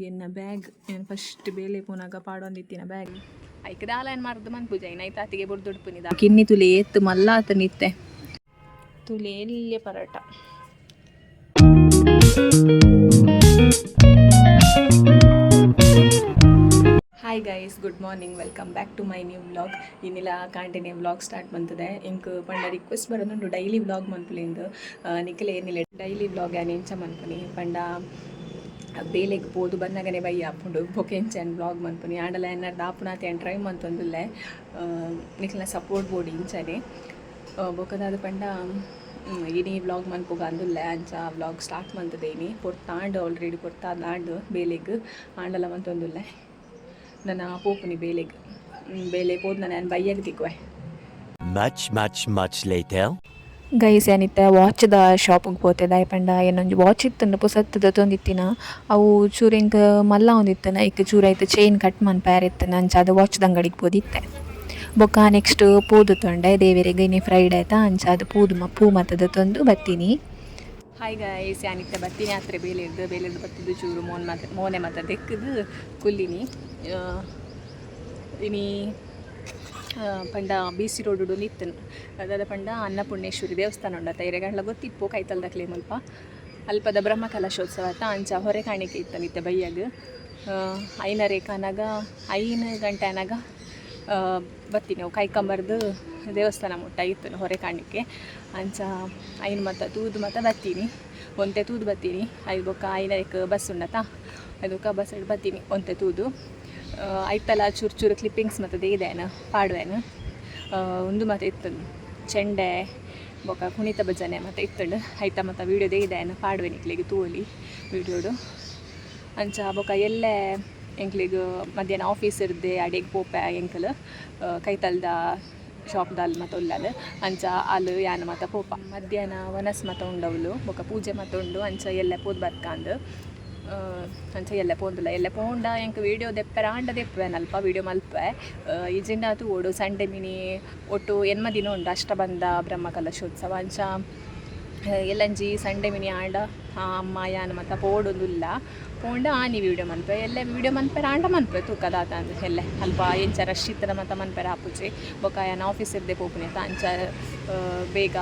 ನೋಡಿ ಎನ್ನ ಬ್ಯಾಗ್ ಏನು ಫಸ್ಟ್ ಬೇಲೆ ಪೂನಾಗ ಪಾಡೊಂದಿತ್ತಿನ ಬ್ಯಾಗ್. ಐಕ್ ಮಾರ್ದು ಮನ್ ಪೂಜೆ ನೈತ್ ಆತಿಗೆ ಬುಡ್ದುಡ್ಪುನಿದ ಕಿನ್ನಿ ತುಲಿ ಏತ್ತು ಮಲ್ಲ ಆತ ನಿತ್ತೆ. ತುಲಿ ಎಲ್ಲಿಯ parotta? Hi guys good morning welcome back to my new vlog ಇನ್ನಿಲ್ಲ ಕಾಂಟಿನ್ಯೂ ವ್ಲಾಗ್ ಸ್ಟಾರ್ಟ್ ಬಂತದೆ. ಇಂಕ್ ಪಂಡ ರಿಕ್ವೆಸ್ಟ್ ಬರೋದು ಡೈಲಿ ವ್ಲಾಗ್ ಮನ್ಪುಲಿಂದು. ನಿಖಿಲ ಏನಿಲ್ಲ ಡೈಲಿ ವ್ಲಾಗ್ ಏನು ಇಂಚ ಮನ್ಪುನಿ? ಪಂಡ ಬೇಲೆಗ್ ಪೋದು, ಬಂದಾಗನೇ ಬೈ ಆಪುಂಡು ಬೊಕೆಂಚನ್ ವ್ಲಾಗ್ ಮನ್ಪುನಿ ಆಂಡಲ ಎನ್ನರ್ದು ಆಪುನಾತಿ ಏನು ಟ್ರೈ ಮಂತೊಂದುಲ್ಲೆ ನಿಖಿಲ ಸಪೋರ್ಟ್ ಬೋಡು ಇಂಚನೆ ಬೊಕದಾದ ಪಂಡ ಇಡೀ ವ್ಲಾಗ್ ಮನ್ಪುಗ ಅಂದುಲ್ಲೆ, ಅಂಚ ವ್ಲಾಗ್ ಸ್ಟಾರ್ಟ್ ಮಂತದೇನಿ, ಪೊರ್ತಾಂಡ್ ಆಲ್ರೆಡಿ ಪೊರ್ತಾದಾಂಡ್ ಬೇಲೆಗ್ ಆಂಡಲ ಮಂತೊಂದುಲ್ಲೆ, ನನ್ನ ಪೋಪುನಿ ಬೇಲೆಗ್ ಬೇಲೆ ಪೋದ್ ನಾನು ಬೈಯಾಗ ತಿಕ್ವೆ much much much later. Guys ಏನಿತ್ತೆ ವಾಚ್ದ ಶಾಪಿಗೆ ಪೋತೆ ದಾಯಪಂಡ ಏನೊಂಜಿ ವಾಚ್ ಇತ್ತಂಡ ಪುಸತ್ತದ ತೊಂದಿತ್ತಿನ? ಅವು ಚೂರು ಇಂಕ್ ಮಲ್ಲ ಒಂದಿತ್ತನ ಈಗ ಚೂರು ಆಯ್ತು ಚೈನ್ ಕಟ್ ಮನ್ ಪ್ಯಾರ್ ಇತ್ತನ ಅಂಚ ಅದು ವಾಚ್ದ ಅಂಗಡಿಗೆ ಪೋದಿತ್ತೆ. ಬೊಕ್ಕ ನೆಕ್ಸ್ಟ್ ಪೂದು ತೊಂಡೆ, ದೇವರಿಗೆ ಗೈನಿ ಫ್ರೈಡ್ ಆಯ್ತಾ ಅಂಚ ಅದು ಪೂದು ಮ ಪೂ ಮತ್ತದ ತೊಂದು ಬತ್ತೀನಿ. Hi guys ಏನಿತ್ತ, ಬತ್ತೀನಿ. ಆತ್ರೆ ಬೇಲೆರ್ದು ಬೇಲೆರ್ದು ಬತ್ತಿದ್ದು ಚೂರು ಮೋನ್ ಮತ್ತ ಮೋನೆ ಮತ ದೆಕ್ಕದು, ಕುಲ್ಲಿನಿ. ಇನಿ ಪಂಡ ಬಿ ಸಿ ರೋಡು ನಿತ್ತನ್ ಅದಾದ ಪಂಡ ಅನ್ನಪೂರ್ಣೇಶ್ವರಿ ದೇವಸ್ಥಾನ ಉಂಡ ತೈರೆಗಂಡ್ಲ ಗೊತ್ತಿಪ್ಪು ಕೈತಲ್ದಕ್ಲೆ ಮುಲ್ಪ ಅಲ್ಪದ ಬ್ರಹ್ಮ ಕಲಶೋತ್ಸವ ಆತ ಅಂಚ ಹೊರೆ ಕಾಣಿಕೆ ಇತ್ತ ನಿತ್ಯ ಬೈಯಾಗ. ಐನ ರೇಖಾನಾಗ ಐನ ಗಂಟೆ ಅನಾಗ ಬತ್ತೀನಿ ನಾವು ಕೈಕಂಬರ್ದು ದೇವಸ್ಥಾನ ಮುಟ್ಟ ಇತ್ತು ಹೊರೆ ಕಾಣಿಕೆ. ಅಂಚ ಐನು ಮತ್ತ ತೂದು ಮತ್ತ ಬತ್ತೀನಿ. ಒಂತೆ ತೂದು ಬತ್ತೀನಿ. ಐದು ಬೊಕ್ಕ ಐನರೆಕ್ ಬಸ್ ಉಂಡತ ಅದಕ್ಕೆ ಬಸ್ ಬತ್ತೀನಿ. ಒಂತೆ ತೂದು. ಐತಲ್ಲ ಚೂರು ಚೂರು ಕ್ಲಿಪ್ಪಿಂಗ್ಸ್ ಮತ್ತು ಇದೇನು ಪಾಡುವೇನು? ಒಂದು ಮತ್ತು ಇತ್ತು ಚೆಂಡೆ, ಬೊಕ ಕುಣಿತ ಭಜನೆ ಮತ್ತೆ ಇತ್ತುಂಡು. ಐತ ಮತ್ತು ವೀಡಿಯೋದೇ ಇದೇನು ಪಾಡ್ವೇನು ಇಕ್ಲಿಗೆ ತೂಲಿ ವೀಡಿಯೋಡು ಅಂಚ ಬೊಕ ಎಲ್ಲೇ ಎಂಕ್ಲಿಗೆ ಮಧ್ಯಾಹ್ನ ಆಫೀಸ್ ಇರ್ದೆ, ಅಡಿಗೆ ಪೋಪೆ, ಎಂಕಲ್ ಕೈತಲ್ದ ಶಾಪ್ದಲ್ಲಿ ಮತ್ತು ಉಲ್ಲಲ್ ಅಂಚ ಅಲ್ಲಿ ಯಾನ ಮತ್ತು ಪೋಪ. ಮಧ್ಯಾಹ್ನ ವನಸ್ ಮತ್ತು ಉಂಡವಳು ಬೊಕ ಪೂಜೆ ಮತ್ತು ಉಂಡು. ಅಂಚ ಎಲ್ಲ ಪೋದ್ ಬರ್ಕಂದು ಅಂಚ ಎಲ್ಲ ಪೋಂದುಲ್ಲ, ಎಲ್ಲ ಪೋಂಡ, ಎಂಕ್ ವೀಡಿಯೋ ದೆಪ್ಪರ ಆಂಡ ದೆಪ್ಪೆನಲ್ಪ ವೀಡಿಯೋ ಮಲ್ಪೆ. ಈಜಿಂಡ ಅದು ಓಡು ಸಂಡೆ ಮಿನಿ, ಒಟ್ಟು ಎನ್ಮ ದಿನ ಉಂಡು, ಅಷ್ಟ ಬಂದ ಬ್ರಹ್ಮ ಕಲಶೋತ್ಸವ ಅಂಚ ಎಲ್ಲಂಜಿ ಸಂಡೆ ಮಿನಿ ಆಂಡ, ಆ, ಅಮ್ಮ, ಯಾನ ಮತ್ತು ಪೋಡೊಂದುಲ್ಲ ಪೋಂಡ ಆನಿ ವೀಡಿಯೋ ಮನ್ಪೆ ಎಲ್ಲ ವಿಡಿಯೋ ಮನ್ಪೆರ ಆಂಡ ಮನ್ಪೆ ತೂಕದಾತ ಅಂತ ಎಲ್ಲ. ಅಲ್ಪ ಎಂಚ ರಶ್ ಇತ್ತರ ಮತ್ತ ಮನ್ಪೆರ ಹಾಪುಜಿ ಬೊಕ ಯಾನ ಆಫೀಸ್ ಇದ್ದೆ ಪೋಪುನಿ ಅಂತ, ಅಂಚ ಬೇಗ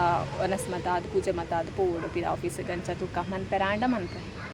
ಒನಸ್ ಮತ ಅದು ಪೂಜೆ ಮತ ಅದು ಪೋಡು ಪಿರ ಆಫೀಸಿಗೆ ಅಂಚ ತೂಕ ಮನ್ಪೆರ ಆಂಡ ಮನ್ಪೆ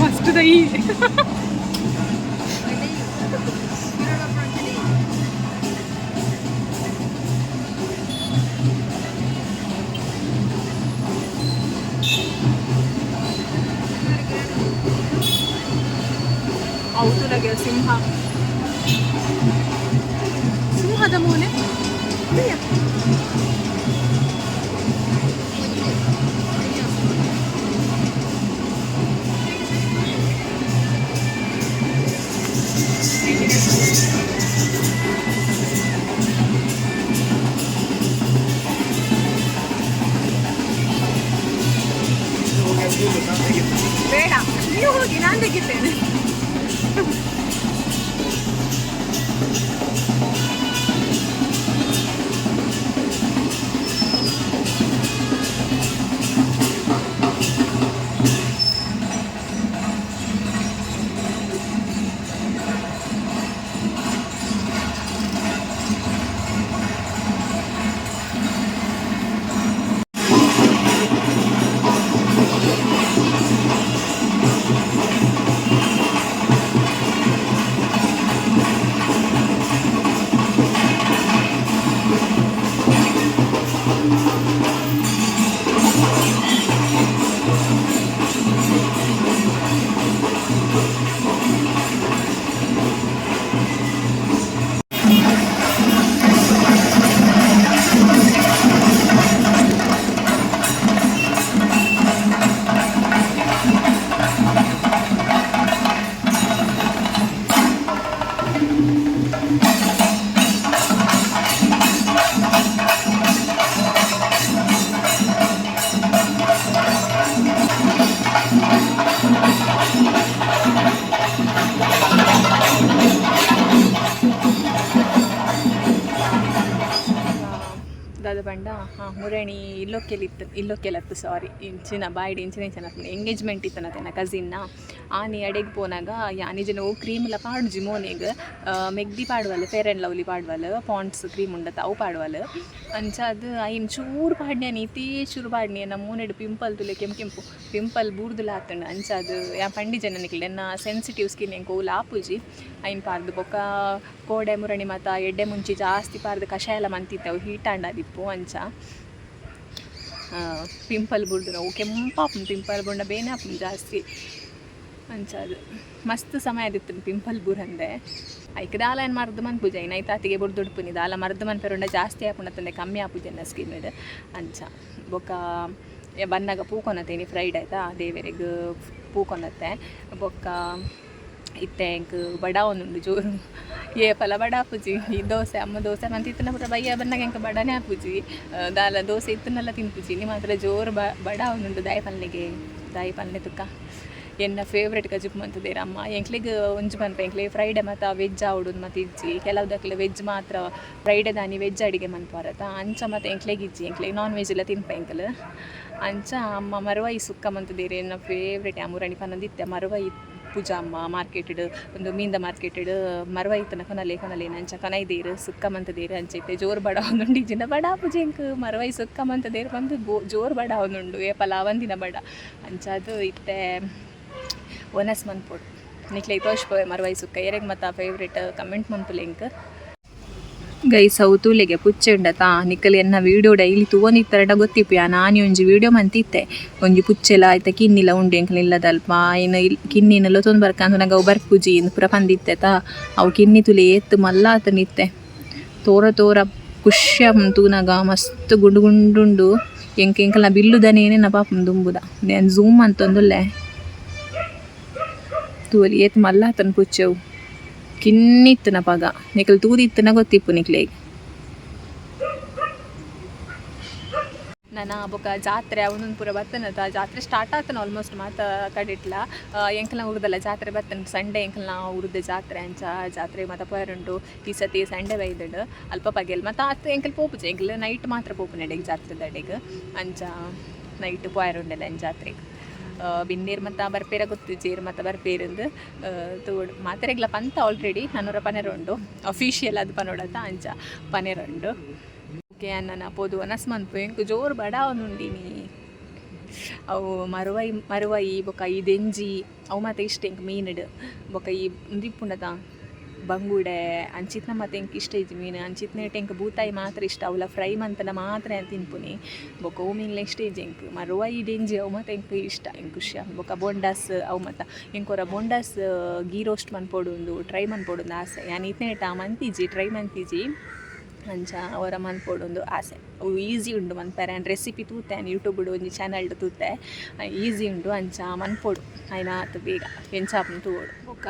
ಫಸ್ಟ್ ದೈ ಔತುಲಗೆ ಸಿಂಹ ಸಿಂಹದ ಮೂನೆ ಇಲ್ಲೊಕ್ಕೆಲಿತ್ತು ಇಲ್ಲೊಕ್ಕೆಲತ್ತು ಸಾರಿ ಇಂಚಿನ ಬಾಯ್ಡ್ ಇಂಚಿನ ಇಂಚಿನ ಎಂಗೇಜ್ಮೆಂಟ್ ಇತ್ತು ನನ್ನ ಕಸಿನ್ನ ಆನಿ ಅಡೆಗೆ ಪೋನಾಗ ಯಾನಿ ಜನ ಓ ಎಲ್ಲ ಪಾಡ್ಜಿ ಮೋನೆಗ್. ಮೆಗ್ದಿ ಪಾಡುವಲ್ಲ ಫೇರ್ ಆ್ಯಂಡ್ ಲವ್ಲಿ ಪಾಡುವಲ್ಲ ಪಾಂಡ್ಸ್ ಕ್ರೀಮ್ ಉಂಡತ್ತ, ಅವು ಪಾಡುವಲ್ಲ ಅಂಚ ಅದು ಐನ್ ಚೂರು ಪಾಡ್ನೆ ನೀತಿ ಚೂರು ಪಾಡ್ನಿ ನಮ್ಮ ಮೂನೆಡು ಪಿಂಪಲ್ ತುಲೆ ಕೆಂಪು ಕೆಂಪು ಪಿಂಪಲ್ ಬೂರ್ದುಲ ಹಾತಂಡು ಅಂಚ ಅದು ಯಾ ಪಂಡಿ ಜನ ನಿಕ್ಲೆ ಎನ್ನ ಸೆನ್ಸಿಟಿವ್ ಸ್ಕಿನ್ ಹೆಂಗೆ ಕೋಲ್ ಆಪುಜಿ ಐನ್ ಪಾರ್ದು ಬೊಕ್ಕ ಕೋಡೆ ಮುರಣಿ ಮತ ಎಡ್ಡೆ ಮುಂಚಿ ಜಾಸ್ತಿ ಪಾರ್ದು ಕಷಾಯ ಎಲ್ಲ ಮಂತಿತ್ತವು ಹೀಟ್ ಆಂಡದಿಪ್ಪು ಅಂಚ. ಪಿಂಪಲ್ ಬುಡ್ದು ನಾವು ಕೆಂಪಾಪುಂಡು ಪಿಂಪಲ್ ಬುಂಡ ಬೇನೆ ಆಪುಂಡು ಜಾಸ್ತಿ. ಅಂಚ ಅದು ಮಸ್ತ್ ಸಮಯ ಆದಿತ್ತು ಪಿಂಪಲ್ ಬುರಂದೆ ಐಕ್ ದಾಲ ಏನು ಮರ್ದು ಮನ್ಪುಜ ಇನ್ನು ಐತಾತಿಗೆ ಬುಡ್ದು ಉಡ್ಪುನಿ ದಾಲ ಮರ್ದು ಮನ್ಪೆರುಂಡ ಜಾಸ್ತಿ ಆಪುಂಡ ತಂದೆ. ಕಮ್ಮಿ ಆಪುಜನ್ನ ಸ್ಕಿನ್ ಅಂಚ. ಬೊಕ್ಕ ಪೂ ಪೂಕೊನತೇನಿ ಫ್ರೈಡ್ ಆಯ್ತಾ? ದೇವರಿಗೆ ಪೂಕೊನತ್ತೆ. ಬೊಕ್ಕ ಇತ್ತೆ ಬಡ ಒಂದುಂಡು ಜೋರು. ಏ ಫಲ ಬಡ ಆಪುಜಿ ಈ ದೋಸೆ ಅಮ್ಮ ದೋಸೆ ಮಂತ್ ಇತ್ತನ ಪುರ ಬಯ್ಯ ಬಂದಾಗ ಎಂಕ ಬಡನೇ ಆಪುಜಿ ಆ, ದಾಲ ದೋಸೆ ಇತ್ತನ್ನೆಲ್ಲ ತಿನ್ಪುಜಿ ನಿಮ್ಮ ಮಾತ್ರ ಜೋರು ಬ ಬಡ ಒಂದುಂಡು ದಾಯಿ ಪಲ್ನೆಗೆ ದಾಯಿ ಪಲ್ಲೆ ತುಕ್ಕ. ಎನ್ನ ಫೇವ್ರೆಟ್ ಗಜುಪ್ ಮಂತದೇರ ಅಮ್ಮ ಎಂಕ್ಲಿಗೆ ಒಂಜು ಮನ್ಪ ಎಂಕ್ಲೆ ಫ್ರೈಡೆ ಮತ್ತು ವೆಜ್ ಆವಡುದು ಮತ್ತು ಇಜ್ಜಿ. ಕೆಲವುದಕ್ಲೆ ವೆಜ್ ಮಾತ್ರ ಫ್ರೈಡೆ ದಾನಿ ವೆಜ್ ಅಡಿಗೆ ಮನ್ಪಾರತ ಅಂಚ ಮತ್ತು ಎಂಕ್ಲೆಗೆ ಇಜ್ಜಿ. ಎಂಕ್ಲೆಗೆ ನಾನ್ ವೆಜ್ ಎಲ್ಲ ತಿನ್ಪ ಎಂಕಲ್. ಅಂಚ ಅಮ್ಮ ಮರವಾಯಿ ಸುಕ್ಕ ಮಂತದೇರಿ ಎನ್ನ ಫೇವ್ರೆಟ್ ಅಮೂರಣಿ ಪನ್ನದಿತ್ತೆ ಮರವೈ ಪೂಜಾ ಮಾರ್ಕೆಟ್ ಮಾರ್ಕೆಟೆಡ್ ಒಂದು ಮೀಂದ ಮಾರ್ಕೆಟೆಡ್ ಮರವೈ ತನ ಕೊನಲೆ ಕೊನಲೆ ಅಂಚ ಕನೈದೇರು ಮಂತದೇರು ಅಂಚೈತೆ ಜೋರು ಬಡ ಒಂದುಂಡು ಇಜಿನ ಬಡ ಪೂಜೆ ಎಂಕ್ ಮರವೈ ಸುಕ್ಕ ಮಂತದೇರು ಬಂದು ಗೋ, ಜೋರು ಬಡ ಒಂದುಂಡು ಏ ಪಲ ಅವಂದಿನ ಬಡ. ಅಂಚ ಅದು ಇತ್ತೆ ಒನಸ್ ಮನ್ಪೊಡು ನಿಕ್ಲೆ ತೋಷ್ಪೋವೆ ಮರವೈ ಸುಕ್ಕ, ಎರೆಗ್ ಮತ್ತ ಫೇವ್ರೇಟ್ ಕಮೆಂಟ್ ಮನ್ಪುಲೆ ಎಂಕ್. ಗೈ ಸೌತೂಲೆಗೆ ಪುಚ್ಚೆ ಉಂಡತಾ ನಿಕ್ಕಲ್ ಎನ್ನ ವಿಡಿಯೋ ಡೈಲಿ ತೂವೊಂದಿತ್ತರಡ ಗೊತ್ತಿಪ್ಪು ಯಾ ನಾನಿ ಒಂಜಿ ವಿಡಿಯೋ ಮಂತಿತ್ತೆ. ಒಂಜಿ ಪುಚ್ಚೆಲ ಆಯ್ತ, ಕಿನ್ನಿಲ ಉಂಡು ಎಂಕಲ್ ಇಲ್ಲದಲ್ಪ ಇನ್ನು ಕಿನ್ನಿನಲ್ಲ ತೊಂದು ಬರ್ಕಂದು ನಂಗೆ ಅವು ಬರ್ಪುಜಿ ಇಂದು ಪುರ ಪಂದಿತ್ತೆತಾ ಅವು ಕಿನ್ನಿ ತುಲಿ ಏತ್ತು ಮಲ್ಲ ಆತ ನಿತ್ತೆ. ತೋರ ತೋರ ಖುಷ್ಯ ತೂನಗ ಮಸ್ತ್ ಗುಂಡು ಗುಂಡುಂಡು. ಎಂಕ ಎಂಕಲ ಬಿಲ್ಲುದನೇನೆ ನ ಪಾಪಂ ದುಂಬುದ. ಝೂಮ್ ಅಂತಂದುಲ್ಲೆ. ತೂಲಿ ಏತ್ ಮಲ್ಲ ಆತನ ಪುಚ್ಚೆವು. ಕಿನ್ನಿತ್ತನ ಪಗ. ನಿಕಲ್ ತೂದಿತ್ತನ ಗೊತ್ತಿಪ್ಪು ನಿಕ್ಲೆಗ್ ನನ್ನ ಬೊಕ ಜಾತ್ರೆ, ಅವನೊಂದು ಪೂರ ಬರ್ತನದ ಜಾತ್ರೆ ಸ್ಟಾರ್ಟ್ ಆಗ್ತಾನ ಆಲ್ಮೋಸ್ಟ್ ಮಾತ ಕಡಿಟ್ಲ. ಎಂಕಲ್ನ ಉರ್ದಲ್ಲ ಜಾತ್ರೆ ಬರ್ತನ ಸಂಡೇ ಎಂಕಲ್ನ ಉರ್ದ ಜಾತ್ರೆ ಅಂಚ. ಜಾತ್ರೆ ಮತ್ತು ಪರುಂಡು ಈ ಸತಿ ಸಂಡೆ ಬೈದಡು. ಅಲ್ಪ ಪಗೆಲ್. ಮತ್ತು ಆತ ಎಂಕಲ್ ಪೋಪುಜೆ ಎಂಕಲ್ ನೈಟ್ ಮಾತ್ರ ಪೋಪು ನಡೆಗೆ ಜಾತ್ರೆ ದಡೆಗೆ ಅಂಚ ನೈಟ್ ಪೋಯರುಂಡೆಲ್ಲ ಜಾತ್ರೆಗೆ ಬಿನ್ನೀರ್ ಮತ್ತು ಬರ್ಪೇರ ಗೊತ್ತು, ಜೇರು ಮತ್ತು ಬರ್ಪೇರಿಂದು ತೋಡು ಮಾತ್ರೆಗ್ಲ ಪಂತ ಆಲ್ರೆಡಿ ನಾನೂರ ಪನೆರುಂಡು ಅಫಿಷಿಯಲ್ ಅದು ಪನೋಡತ ಅಂಚ ಪನೆರುಂಡು ಓಕೆ ನನ್ನ ಪೋದು ಅನಸ್ ಮನ್ಪು ಎಂಕು ಜೋರು ಬಡ ಅವನುಂಡಿನಿ ಅವು ಮರುವೈ ಮರುವೈ ಬೊಕ ಈ ದೆಂಜಿ, ಅವು ಮಾತ ಇಷ್ಟ ಎಂಕ್ ಮೀನುಡು. ಬೊಕ ಈ ಉಂದಿಪ್ಪುಂಡದ ಬಂಗುಡೆ, ಅಂಚಿತ್ನ ಮತ್ತೆ ಎಂಕ್ ಇಷ್ಟ ಇಜ್ಜಿ ಮೀನು, ಅಂಚಿತ್ನ ಎಂಕ್ ಬೂತಾಯಿ ಮಾತ್ರ ಇಷ್ಟ ಅವಳ ಫ್ರೈ ಮಂತನ ಮಾತ್ರ ನಾನು ತಿನ್ಪುನಿ. ಬೊಕ ಅವು ಮೀನ್ಲ ಇಷ್ಟ ಇಜ್ಜಿ ಎಂಕ್ ಈ ಡೇಂಜಿ ಅವು ಮತ್ತೆ ಇಷ್ಟ ಎಂಕ್ ಖುಷಿ ಬೊಕ ಬೊಂಡಾಸ್ ಅವು ಮತ್ತ ಎಂಕೊರ ಬೊಂಡಾಸ್, ಗೀ ರೋಸ್ಟ್ ಮನ್ಪೊಡು ಒಂದು ಟ್ರೈ ಮನ್ಪೊಡು ಆಸೆ. ಯಾನ್ ಇತ್ನೇಟ ಮಂತಿಜಿ ಟ್ರೈ ಮಂತಿಜಿ. ಅಂಚ ಅವರ ಮನ್ಪೊಡೊಂದು ಆಸೆ. ಈಸಿ ಉಂಡು ಮನ್ಪರೆ. ಆ್ಯಂಡ್ ರೆಸಿಪಿ ತೂತೆ ಯೂಟ್ಯೂಬ್ ಒಂಜಿ ಚಾನಲ್ಡ್ ತೂತೆ. ಈಸಿ ಉಂಡು ಅಂಚ ಮನ್ಪೊಡು. ಆಯ್ನ ಅದು ಬೇಗ. ಎಂಚಾಪನ ತೂವೋಡು. ಬೊಕ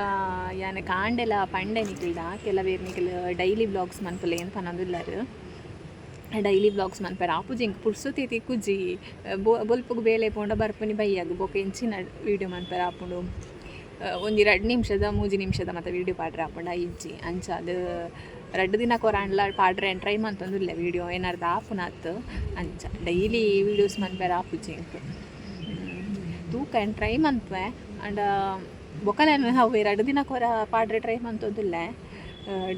ಯಾನ ಕಾಂಡೆಲ ಪಂಡೆ ನಿಕ್ಲಿಡ ಕೆಲವೇರ್ ನಿಖಿಲ್ ಡೈಲಿ ಬ್ಲಾಗ್ಸ್ ಮನ್ಪುಲೆ ಏನು ಪನ್ನೊಂದುಲ್ಲರು ಡೈಲಿ ಬ್ಲಾಗ್ಸ್ ಮನ್ಪರ. ಆಪುಜಿ ಹಿಂಗೆ ಪುರ್ಸುತಿ ಕುಜ್ಜಿ ಬೊ, ಬೊಲ್ಪಗೆ ಬೇಲೆ ಪೋಂಡ ಬರ್ಪುನಿ ಬೈಯಾಗ. ಬೊಕ ಎಂಚಿನ ವೀಡಿಯೋ ಮನ್ಪರ ಆಪುಂಡು. ಒಂದು ಎರಡು ನಿಮಿಷದ, ಮೂಜಿ ನಿಮಿಷದ ಮತ್ತು ವೀಡಿಯೋ ಪಾಡ್ರೆ ಆಪುಂಡ ಇಜ್ಜಿ. ಅಂಚ ಅದು ಎರಡು ದಿನ ಕೊರಾಂಡ್ಲ ಪಾಡ್ರೆ ಟ್ರೈ ಮಂತಂದಿಲ್ಲ ವೀಡಿಯೋ ಏನಾರ್ದು ಆತು ಅಂಚ. ಡೈಲಿ ವೀಡಿಯೋಸ್ ಆಫ್ ಇಂಕ್ ತೂಕ ಏನು ಟ್ರೈ ಮಂತ್ವೆ ಆ್ಯಂಡ್ ಬೊಕಲೇನು ಅವು ಎರಡು ದಿನ ಕೊರ ಪಾಡ್ರೆ ಟ್ರೈ ಮಂತಂದಿಲ್ಲ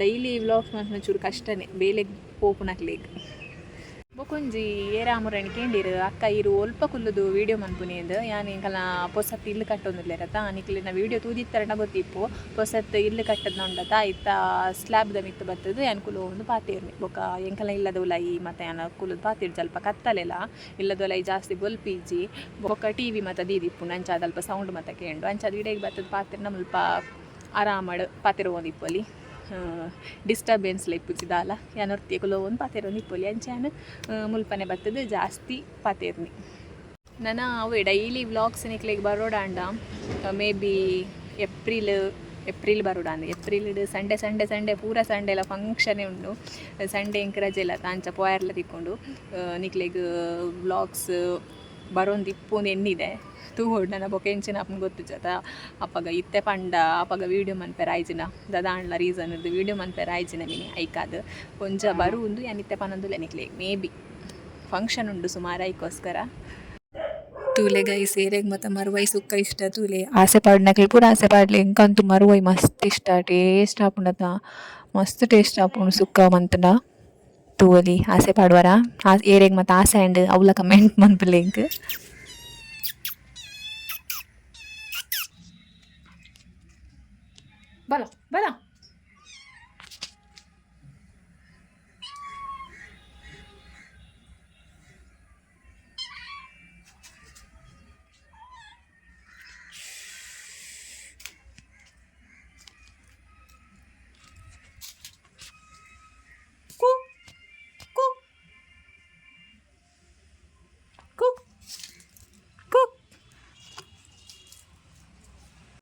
ಡೈಲಿ ವ್ಲಾಗ್ಸ್ ಮಂತ್ ಚೂರು ಕಷ್ಟನೇ. ಬೇಲೆಗೆ ಪೋಪುನಕ್ಲಿಗ್ ಏರಾಮುರಣಿ ಕೇಂಡಿರು, ಅಕ್ಕ ಇರು, ಒಲ್ಪ ಕುಲ್ಲುದು ವೀಡಿಯೋ ಮನ್ಪುನಿಂದು ಯಾನ್ ಇಂಕಲ್ನ ಪೊಸತ್ ಕಟ್ಟೊಂದಿಲ್ಲೆರ ತಾ? ನಿಕ್ಲಿನ ವಿಡಿಯೋ ತೂದಿತ್ತರಣ ಗೊತ್ತಿಪ್ಪು. ಪೊಸತ್ ಇಲ್ಲು ಕಟ್ಟದ್ನ ಉಂಡತ ಇತ್ತ ಸ್ಲ್ಯಾಬ್ದ ಮಿತ್ತು ಬತ್ತದು, ಯಾನ್ ಕುಲು ಒಂದು ಪಾತಿರ್ನಿ ಬೊಕ ಎಂಕಲ ಇಲ್ಲದ ಉಲಾಯಿ ಮತ್ತೆ ಯಾನ ಕುಲುದು ಪಾತಿರ್ ಸ್ವಲ್ಪ ಕತ್ತಲೆಲ್ಲ ಇಲ್ಲದ ಉಲಾಯಿ ಜಾಸ್ತಿ ಬೊಲ್ಪಿಜಿ ಬೊಕ ಟಿ ವಿ ಮತ್ತು ದೀದಿಪ್ಪು, ನಂಚ ಅದಲ್ಪ ಸೌಂಡ್ ಮತ್ತು ಕೇಂಡು. ಅಂಚಾದ ಇಡೆಗೆ ಬತ್ತದ ಪಾತಿರ್ನ ಮುಲ್ಪ ಆರಾಮಡು ಪಾತಿರ್ ಒಂದಿಪ್ಪಲ್ಲಿ ಡಿಸ್ಟರ್ಬೆನ್ಸ್ ಇಪ್ಪುಜಿದಾಲ ಯಾನೊರ್ತಿ ಕುಲೋ ಒಂದು ಪಾತೆರ ನಿಪ್ಪೊಲಿ ಅಂಚಾನ ಮುಲ್ಪನೆ ಬತ್ತದು ಜಾಸ್ತಿ ಪಾತೆರ್ನಿ. ನನ್ನ ಅವು ಡೈಲಿ ವ್ಲಾಗ್ಸ್ ನಿಕ್ಲಿಗೆ ಬರೋಡಾಂಡ ಮೇ ಬಿ ಏಪ್ರಿಲ್ ಏಪ್ರಿಲ್ ಬರೋಡಾಂದ ಏಪ್ರಿಲ್ ಸಂಡೆ ಸಂಡೆ ಸಂಡೆ ಪೂರ ಸಂಡೇ ಎಲ್ಲ ಫಂಕ್ಷನೇ ಉಂಡು. ಸಂಡೇ ಇಂಕ ರಜೆ ಇಲ್ಲ ತಾಂಚ ಪೋಯರ್ಲ ತಿಕ್ಕೊಂಡು ನಿಕ್ಲಿಗೆ ವ್ಲಾಗ್ಸ್ ಬರೋಂದು ಇಪ್ಪೊಂದು ಎಣ್ಣಿದೆ ತೂಗೋಡು ನನ್ನ ಬೊಕ ಎಂಚಿನ ಅಪ್ಪನ ಗೊತ್ತು ಜತ. ಅಪ್ಪಗ ಇತ್ತೆ ಪಂಡ ಅಪ್ಪಗ ವೀಡಿಯೋ ಮನ್ಪೆರ ಆಯ್ಜಿನ ದದಾಂಡ್ಲ ರೀಸನ್ ಇರ್ದು ವೀಡಿಯೋ ಮನ್ಪೆರ ಆಯ್ಜಿನ ಮಿನಿ ಐಕಾದು. ಕೊಂಚ ಬರು ಉಂದು ಯಾನ್ ಇತ್ತೆ ಪನ್ನೊಂದು ನಿಕ್ಲೆ ಮೇ ಬಿ. ಫಂಕ್ಷನ್ ಉಂಡು ಸುಮಾರು ಐಕೋಸ್ಕರ. ತೂಲೆ ಗೈ ಸೇರೆಗೆ ಮತ್ತು ಮರುವೈ ಸುಕ್ಕ ಇಷ್ಟ ತೂಲೆ. ಆಸೆ ಪಾಡ್ನಕ್ಲಿ ಪೂರ ಆಸೆ ಪಾಡ್ಲಿ. ಇಂಕಂತೂ ಮರುವೈ ಮಸ್ತ್ ಇಷ್ಟ ಟೇಸ್ಟ್ ಆಪುಂಡತ ಮಸ್ತ್ ಟೇಸ್ಟ್ ಆಪುಂಡು ಸುಕ್ಕ ಮಂತನ. ತೂವಲಿ ಆಸೆ ಪಾಡ್ವರ ಆ ಏರೆಗ್ ಮತ್ತು ಆಸೆ ಆ್ಯಂಡ್ ಅವಲ ಕಮೆಂಟ್ ಮನ್ಪುಲೆಗ್ ಬಲ ಬಲ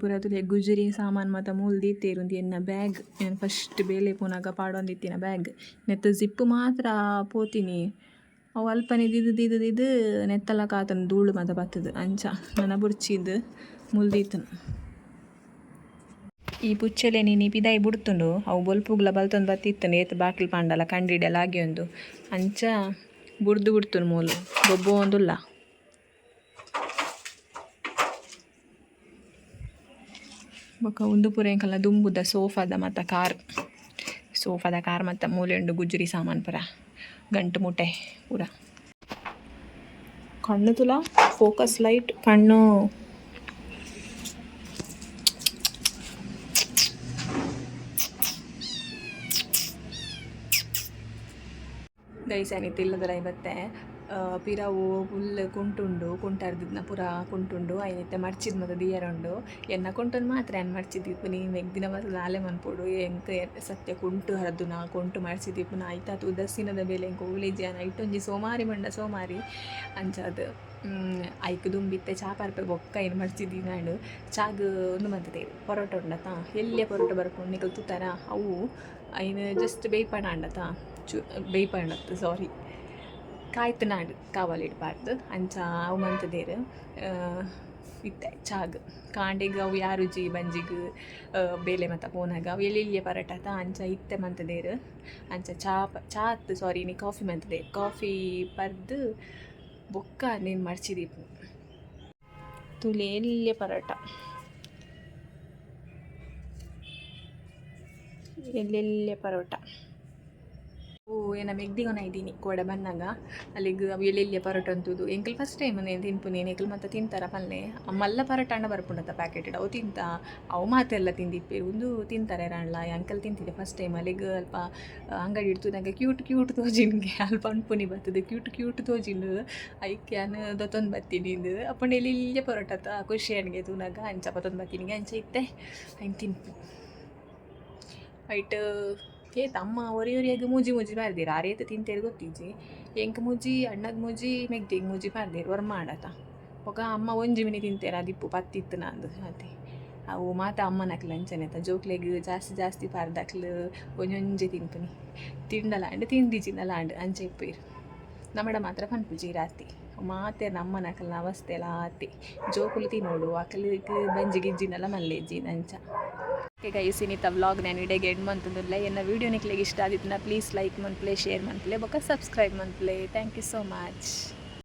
ಪುರತುಲೆ ಗುಜರಿ ಸಾಮಾನ್ ಮಾತ ಮೂಲ್ ದೀತೇರುಂದು ಎನ್ನ ಬ್ಯಾಗ್. ಏನು ಫಸ್ಟ್ ಬೇಲೆ ಪುನಗ ಪಾಡೊಂದಿತ್ತಿನ ಬ್ಯಾಗ್. ನೆತ್ತ ಜಿಪ್ಪು ಮಾತ್ರ ಪೋತೀನಿ. ಅವು ಅಲ್ಪನೆ ದಿದು ದಿದು ದಿದು ನೆತ್ತಲ ಕಾತನ ಧೂಳು ಮಾತ ಬತ್ತದು. ಅಂಚ ನನ್ನ ಬುರ್ಚಿದ್ದು ಮುಲ್ದೀತನು ಈ ಪುಚ್ಚಲೆ ನೀನು ಪಿದಾಯಿ ಬಿಡ್ತುಂಡು. ಅವು ಬೊಲ್ಪುಗ್ಲ ಬಲ್ತೊಂದು ಬತ್ತಿತ್ತನು ಏತ್ ಬಾಕಿಲ್ ಪಾಂಡಲ ಕಂಡಿಡೆಲ್ಲ ಆಗಿ ಒಂದು ಅಂಚ ಬುಡ್ದು ಬಿಡ್ತುನು ಮೂಲು. ಗೊಬ್ಬು ಒಂದುಲ್ಲ. ಬೊಕ್ಕ ಉಂದು ಪೂರ ದುಂಬುದ ಸೋಫಾದ ಮತ್ತು ಕಾರ್ ಸೋಫಾದ ಕಾರ್ ಮತ್ತು ಮೂಲೆಂಡು ಗುಜ್ರಿ ಸಾಮಾನು ಪೂರ ಗಂಟು ಮುಟೆ ಪೂರ ಕಣ್ಣು ತುಲ ಫೋಕಸ್ ಲೈಟ್ ಕಣ್ಣು ಗೈಸೇನಿತ್ತು ಇಲ್ಲದರ ಇವತ್ತೆ ಪಿರಾವು ಫುಲ್ ಕುಂಟುಂಡು, ಕುಂಟಾರ್ದಿದ್ನ ಪೂರ ಕುಂಟುಂಡು ಐನಿತ್ತೆ ಮರ್ಚಿದ್ ಮತ್ತು ದಿಯರುಂಡು. ಎನ್ನ ಕುಂಟುನ್ ಮಾತ್ರ ಏನು ಮರ್ಚಿದ್ದೀಪು ನೀ ಮೆಗ್ದಿನ ಮತ್ತು ನಾಲೆ ಮನ್ಪೋಡು ಎಂಕ ಸತ್ಯ ಕುಂಟು ಹರದು ನಾ ಕುಂಟು ಮರ್ಚಿದ್ದೀಪು ನಾ. ಐತಾತು ಉದಸ್ಸಿನದ ಬೇಲೆ ಎಂಕ ಓಲಿಜ್ಯಾನ ಇಟ್ಟೊಂಜಿ ಸೋಮಾರಿ ಮಂಡ ಸೋಮಾರಿ ಅಂಚಾದ ಐಕ್ ದುಂಬಿತ್ತೆ ಚಾ ಪರ್ಪೆ ಬೊಕ್ಕ ಏನು ಮರ್ಚಿದ್ದಿ ನಾನು ಚಾಗ್ ಒಂದು ಮಂತದೆ ಪರೋಟ ಉಂಡತ. ಎಲ್ಲೇ ಪರೋಟ ಬರ್ಕೊಂಡು ತುತ್ತಾರ ಅವು, ಐನು ಜಸ್ಟ್ ಬೇಯ್ಪಣ ಅಂಡತ ಚು ಬೇಯ್ಪಣತ್ತು ಸಾರಿ ಕಾಯ್ತು ಕಾವಲಿಡಬಾರ್ದು ಅಂಚ ಅವು ಮಂತದೇರು ಇತ್ತೆ, ಚಾಗ್. ಕಾಂಡೆಗ್ ಅವು ಯಾರು ಜಿ ಬಂಜಿಗ್ ಬೇಲೆ ಮತ್ತು ಪೋನಾಗ ಅವು ಎಲ್ಲಿಲ್ಲಿಯ ಪರಟಾತ ಅಂಚ ಇತ್ತೆ ಮಂತದೇರು. ಅಂಚ ಚಾ ಚಾ ಸಾರಿ ನೀ ಕಾಫಿ ಮಂತದೆ. ಕಾಫಿ ಪರ್ದು ಬೊಕ್ಕ ನೀನು ಮರ್ಚಿದೀಪು ತುಳಿ ಎಲ್ಲಿಯ ಪರೋಟ? ಎಲ್ಲೆಲ್ಲೇ ಪರೋಟ? ಏನ ಮೆಗ್ದಿಗೊನ ಇದ್ದೀನಿ, ಕೋಡ ಬಂದಾಗ. ಅಲ್ಲಿಗೆ ಅವು ಎಲ್ಲೆಲ್ಲಿಯ ಪರೋಟ ಅಂತದ್ದು ಎಂಕಲ್ ಫಸ್ಟ್ ಟೈಮ್ ನೀನು, ಎಂಕಲ್ ಮತ್ತೆ ತಿಂತಾರ ಪಲ್ಲೆ ಮಲ್ಲ ಪರೋಟ ಅಣ್ಣ ಬರ್ಪುಂಡತ್ತ ಪ್ಯಾಕೆಟ್ ಅವು ತಿಂತ, ಅವು ಮಾತೆಲ್ಲ ತಿಂದಿಪ್ಪೆ ಒಂದು ತಿಂತಾರೆ ರಣ್ಣ ಅಂಕಲ್ ತಿಂತಿದ್ದೆ ಫಸ್ಟ್ ಟೈಮ್ ಅಲ್ಲಿಗೆ ಅಲ್ಪ ಅಂಗಡಿ ಇಡ್ತು, ನಂಗೆ ಕ್ಯೂಟ್ ಕ್ಯೂಟ್ ತೋಜಿನ್ಗೆ. ಅಲ್ಪ ಅಣ್ಪುನಿ ಬರ್ತದೆ. Cute cute ತೋಜಿನ್. ಐಕ್ಯಾನ್ ದೊತ್ತೊಂದು ಬತ್ತೀನಿ ಇದು ಅಪ್ಪಣ್ಣ ಎಲ್ಲಿಲ್ಲೇ ಪರೋಟತ್ತ ಖುಷಿ ಅಣ್ಗೆ ತೂನಾಗ. ಅಂಚ ಪತ್ತೊಂದು ಬತ್ತೀನಿ ಅಂಚ ಇತ್ತೆ. ಹಂಗೆ ತಿನ್ಪು. ಐಟ್ ಏತ್ ಅಮ್ಮ ಒರಿ ಒರಿಯಾಗಿ ಮೂಜಿ ಮೂಜಿ ಆ ರೇತ ತಿಂತೇರಿ ಗೊತ್ತಿಜ್ಜಿ? ಎಂಕ್ ಮೂಜಿ, ಅಣ್ಣದ ಮೂಜಿ ಮೆಗ್ದಿಗೆ ಮೂಜಿ ಪಾರ್ದೀರು ವರ್ ಮಾಡತ. ಒಗ ಅಮ್ಮ ಒಂಜಿ ಮಿನಿ ತಿಂತೇರ ಅದಿಪ್ಪು ಪತ್ತಿತ್ತು ನಂದು ಅದೇ ಅವು ಮಾತ ಅಮ್ಮನಕ್ಲ ಅಂಚನೆತ ಜೋಕ್ಲೆಗ್ ಜಾಸ್ತಿ ಜಾಸ್ತಿ ಪಾರ್ದಕ್ಲು ಒಂಜೊಂಜಿ ತಿನ್ಪುನಿ ತಿಂಡಲಾಂಡ್ ತಿಂದಿಜಿನಲಾಂಡ್ ಅಂಚೆ ಇಪ್ಪುಯಿರು. ನಮ್ಮಡ ಮಾತ್ರ ಪನ್ಪುಜಿ ರಾತಿ ಮಾತೆ ನಮ್ಮನಕಲ್ನ ಅವಸ್ಥೆ ಎಲ್ಲ ಆತಿ ಜೋಕುಲು ತಿನ್ನೋಡು, ಅಕಲಿಗೆ, ಬಂಜಿ, ಗಿಜ್ಜಿನೆಲ್ಲ ಮಲ್ಲೆಜ್ಜಿ ಅಂಚ. ಓಕೆ ಗೈಸ್ ಇನ್ನಿತ ವ್ಲಾಗ್ ನಾನು ಇಡೆಗೆ ಎಂಡ್ ಮಂತಂದಿಲ್ಲ ಎನ್ನ ವೀಡಿಯೋ ನಿಕ್ಲಿಗೆ ಇಷ್ಟ ಆದಿತ್ತು ಪ್ಲೀಸ್ ಲೈಕ್ ಮಂತ್ಲೆ ಶೇರ್ ಮಂತ್ಲೆ ಬೊಕ್ಕ ಸಬ್ಸ್ಕ್ರೈಬ್ ಮಂತ್ಲೆ ಥ್ಯಾಂಕ್ ಯು ಸೋ ಮಚ್